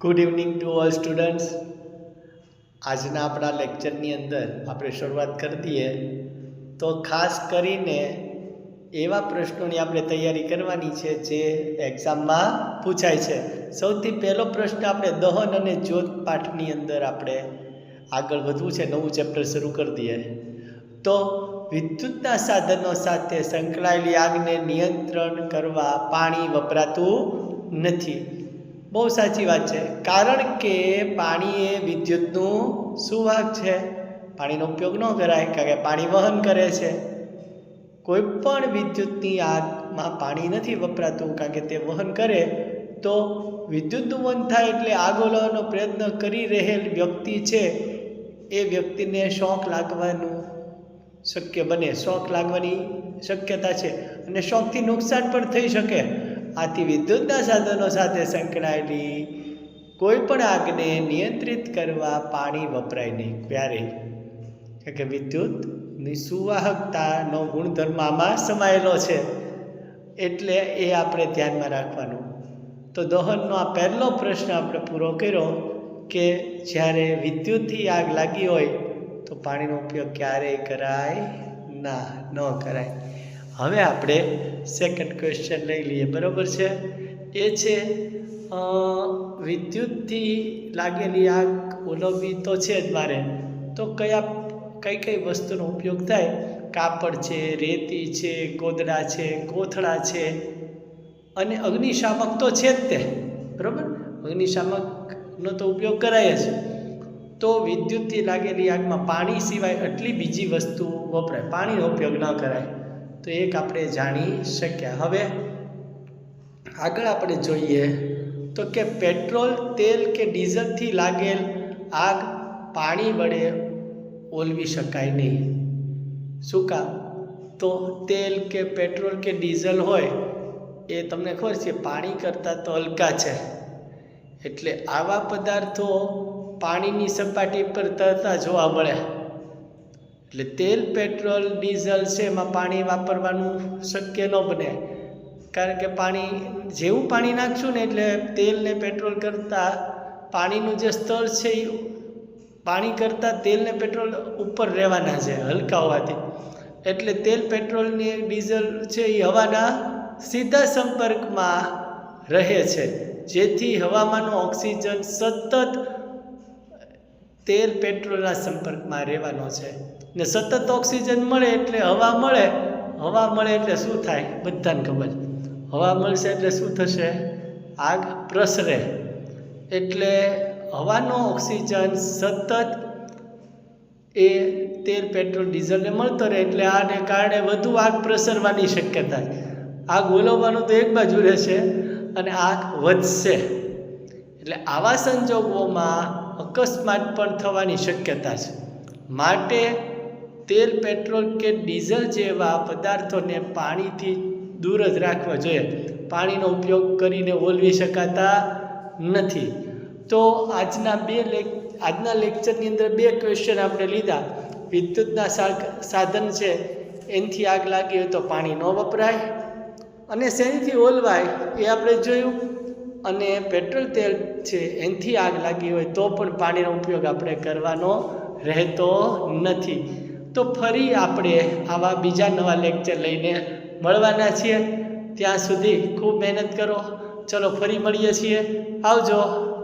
Good evening to all students આજના આપણા લેક્ચરની અંદર આપણે શરૂઆત કરી દઈએ. તો ખાસ કરીને એવા પ્રશ્નોની આપણે તૈયારી કરવાની છે જે એક્ઝામમાં પૂછાય છે. સૌથી પહેલો પ્રશ્ન આપણે દહન અને જ્યોત પાઠની અંદર આપણે આગળ વધવું છે, નવું ચેપ્ટર શરૂ કરી દઈએ. તો વિદ્યુતના સાધનો સાથે સંકળાયેલી આગને નિયંત્રણ કરવા પાણી વપરાતું નથી. બહુ સાચી વાત છે. કારણ કે પાણી એ વિદ્યુતનું સુવાહક છે. પાણીનો ઉપયોગ ન કરાય, કારણ કે પાણી વહન કરે છે. કોઈ પણ વિદ્યુતની આગમાં પાણી નથી વપરાતું, કારણ કે તે વહન કરે, તો વિદ્યુતનું વહન થાય એટલે આગ ઓલવાનો પ્રયત્ન કરી રહેલ વ્યક્તિ છે, એ વ્યક્તિને શોખ લાગવાનું શક્ય બને. શોખ લાગવાની શક્યતા છે. અને શોખથી નુકસાન પણ થઈ શકે. આથી વિદ્યુતના સાધનો સાથે સંકળાયેલી કોઈ પણ આગને નિયંત્રિત કરવા પાણી વપરાય નહીં. ક્યારેય કારણ કે વિદ્યુતની સુવાહકતાનો ગુણધર્મ આમાં સમાયેલો છે. એટલે એ આપણે ધ્યાનમાં રાખવાનું. તો દહનનો આ પહેલો પ્રશ્ન આપણે પૂરો કર્યો કે જ્યારે વિદ્યુતથી આગ લાગી હોય તો પાણીનો ઉપયોગ ક્યારેય કરાય ના, ન કરાય. હવે આપણે સેકન્ડ ક્વેશ્ચન લઈ લઈએ, બરાબર છે? એ છે વિદ્યુતથી લાગેલી આગ ઓલવવી તો છે જ મારે. તો કયા, કઈ કઈ વસ્તુનો ઉપયોગ થાય? કાપડ છે, રેતી છે, ગોદડા છે કોથળા છે. અને અગ્નિશામક તો છે જ તે, બરાબર? અગ્નિશામકનો તો ઉપયોગ કરાય જ. તો વિદ્યુતથી લાગેલી આગમાં પાણી સિવાય આટલી બીજી વસ્તુ વપરાય. પાણીનો ઉપયોગ ન કરાય. તો એક આપણે જાણી શક્યા. હવે આગળ આપણે જોઈએ તો કે પેટ્રોલ, તેલ કે ડીઝલથી લાગેલ આગ પાણી વડે ઓલવી શકાય નહીં. શું કામ? તો તેલ કે પેટ્રોલ કે ડીઝલ હોય એ તમને ખબર છે, પાણી કરતાં તો હલકા છે. એટલે આવા પદાર્થો પાણીની સપાટી પર તરતા જોવા મળે. એટલે તેલ, પેટ્રોલ, ડીઝલ છે એમાં પાણી વાપરવાનું શક્ય ન બને. કારણ કે પાણી, જેવું પાણી નાખશું ને એટલે તેલ ને પેટ્રોલ કરતાં પાણીનું જે સ્તર છે એ પાણી કરતાં તેલ ને પેટ્રોલ ઉપર રહેવાના છે હલકા હોવાથી. એટલે તેલ, પેટ્રોલ ને ડીઝલ છે એ હવાના સીધા સંપર્કમાં રહે છે. જેથી હવામાંનો ઓક્સિજન સતત તેલ, પેટ્રોલના સંપર્કમાં રહેવાનો છે. ને સતત ઓક્સિજન મળે એટલે હવા મળે. હવા મળે એટલે શું થાય? બધાને ખબર હવા મળશે એટલે શું થશે? આગ પ્રસરે. એટલે હવાનો ઓક્સિજન સતત એ તેલ પેટ્રોલ ડીઝલને મળતો રહે એટલે આને કારણે વધુ આગ પ્રસરવાની શક્યતા આગ ઓલવવાનું તો એક બાજુ રહેશે અને આગ વધશે. એટલે આવા સંજોગોમાં અકસ્માત પણ થવાની શક્યતા છે. માટે તેલ, પેટ્રોલ કે ડીઝલ જેવા પદાર્થોને પાણીથી દૂર જ રાખવા જોઈએ. પાણીનો ઉપયોગ કરીને ઓલવી શકાતા નથી. તો આજના બે લેક, આજના લેક્ચરની અંદર બે ક્વેશ્ચન આપણે લીધા. વિદ્યુતના સાધન છે, એનાથી આગ લાગી હોય તો પાણી ન વપરાય અને શેનીથી ઓલવાય એ આપણે જોયું. અને પેટ્રોલ તેલ છે, એનાથી આગ લાગી હોય તો પણ પાણીનો ઉપયોગ આપણે કરવાનો રહેતો નથી. તો ફરી આપણે આવા બીજા નવા લેક્ચર લઈને મળવાના છીએ. ત્યાં સુધી ખૂબ મહેનત કરો. ચલો ફરી મળીએ છીએ. આવજો.